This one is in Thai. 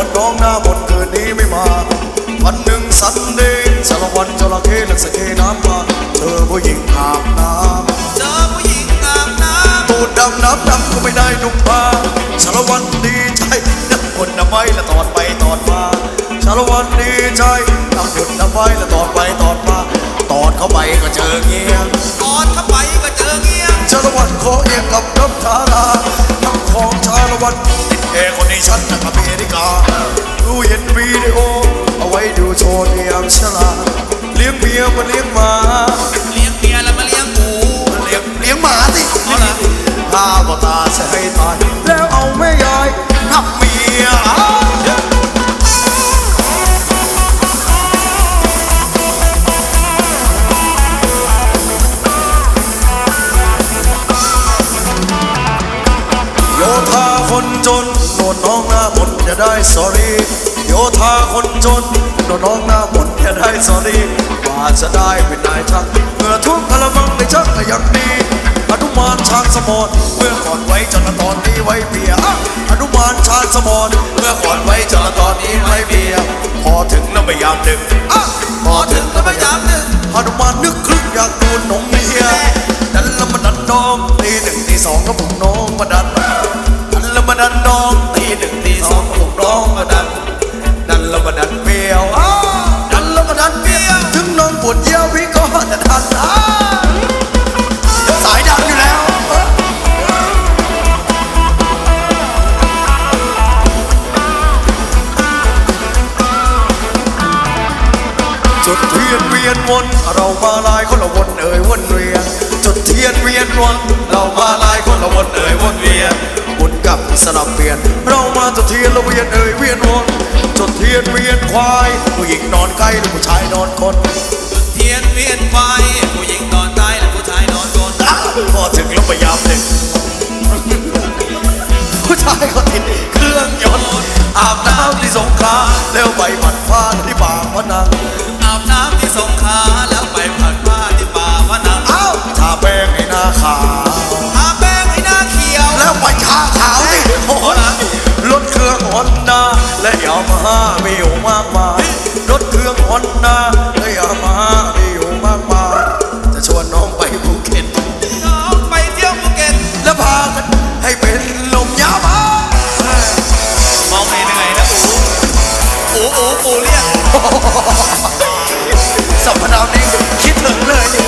วดน้องหน้ามนต์คืนนี้ไม่มาวันหนึ่งสันเดย์สารวันจระเข้และสเกน้ำมาเจอผู้หญิงอาบน้ำเจอผู้หญิงอาบน้ตูดดำน้ำดำก็ไม่ได้นุ่มผ้าสารวันดีใจนักคนน้ำไว้และตอดไปตอดมาสารวันดีใจนักคนน้ำไว้และตอดไปตอดมาตอดเข้าไปก็เจอเงี้ยำกอดเข้าไปก็เจอเงี้ยสารวันขอเอกกับน้ำตาลาทั้ง ของสารวันติดแอร์คนในชั้นนะครับอเมริกา ดูเห็นวิดีโอ เอาไว้ดูโชว์เนียมฉลาดเลี้ยงเมียมาเลี้ยงหมา เลี้ยงเมียแล้วมาเลี้ยงหมูเลี้ยงเลี้ยงหมาสิเอาล่ะพาบตาใส่ให้ตายแล้วเอาแม่ยายทำเมียโย คนจนโนนน้องหน้ามนต์จะได้สอรี่โยธาคนจนโนนน้องหน้ามนต์จะได้สอรี่ว่าจะได้เป็นนายช่างเมื่อทุกพลมังในช่างก็ยังดีอนุมานช้างสมอนเมื่อก่อนไว้จนตอนนี้ไว้เบียอะอนุมานช้างสมอนเมื่อก่อนไว้จนตอนนี้ไว้เบียพอถึงแล้วไม่ยามดึกอะพอถึงแล้วไม่ยามดึกอนุมานนึกครึ่งอยากโดนนมเมียดันแล้วมันดันน้องตีหนึ่งตีสองก็ผมน้องมาดัน ดันแล้วมาดันน้องตีหนึ่งตีสองผมร้องมาดันดันแล้วมาดันเปรียวดันแล้วมาดันเปรียวถึงน้องปวดเยี่ยวพี่ก็จะทันอ้าสายดันอยู่แล้วจุดเทียนเวียนวนเรามาลายคนละวนเอ่ยวนเวียนจุดเทียนเวียนวน ควาย ผู้หญิงนอนใกล้หรือผู้ชายนอนคนเทียนเวียนไฟผู้หญิงนอนใต้และผู้ชายนอนบนอ้าวพอถึงแล้วพยายามหนึ่งผู้ชายเขาติดเครื่องยนต์อาบน้ำที่สงขลาแล้วไปบัดฟ้าที่บางพะนังอาบน้ำที่สงขลา รถเครื่องฮอนด้าและยามาฮ่ามีอยู่มากมายจะชวนน้องไปภูเก็ตน้องไปเที่ยวภูเก็ตแล้วพากันให้เป็นลมยามามองไม่เหนื่อยนะปูปูปูปูเรียกสัมพนามนี้คิดถึงเลย